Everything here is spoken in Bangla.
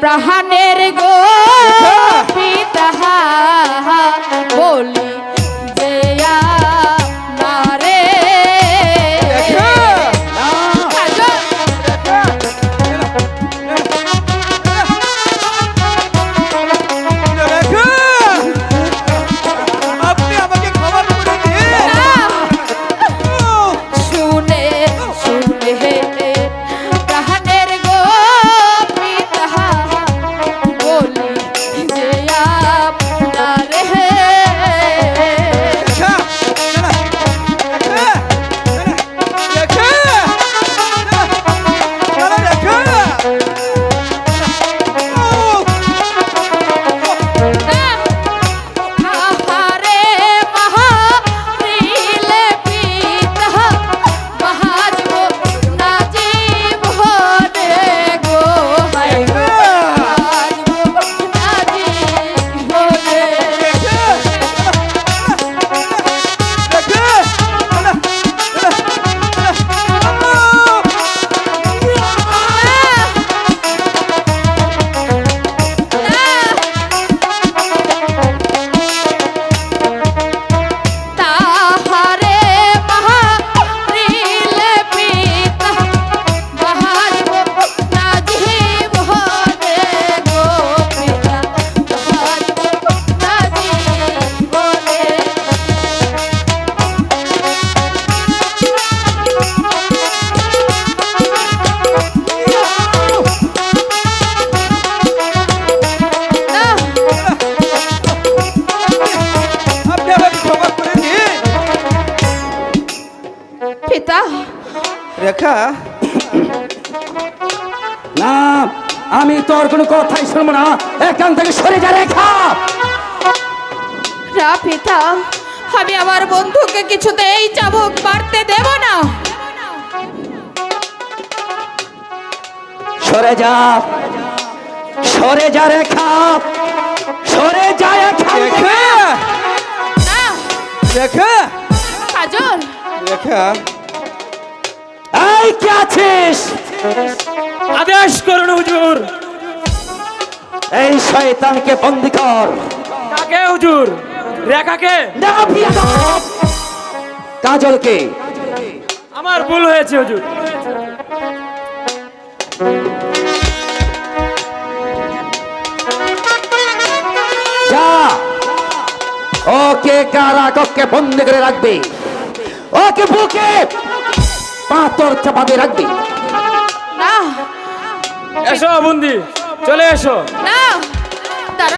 প্রাণের গো পিতা বলি পিতা। রেখা। না আমি তোর কোনো কথাই শুনব না। এখান থেকে সরে যা রেখা। না পিতা আমি আমার বন্ধুকে কিছুতে কিছুতেই চাবুক মারতে দেব না। সরে যা সরে যা রেখা। সরে যা রেখা। রেখা। এই কে আছিস? আদেশ করুন হুজুর। এই শয়তানকে বন্দি কর। কাকে হুজুর? রেখাকে! কাজলকে। আমার ভুল হয়েছে হুজুর। যা। ওকে কারা কক্ষে বন্দি করে রাখবে। ওকে বুকে পাথর চাপা দিয়ে রাখবি। না। এসো বন্দি চলে এসো। না।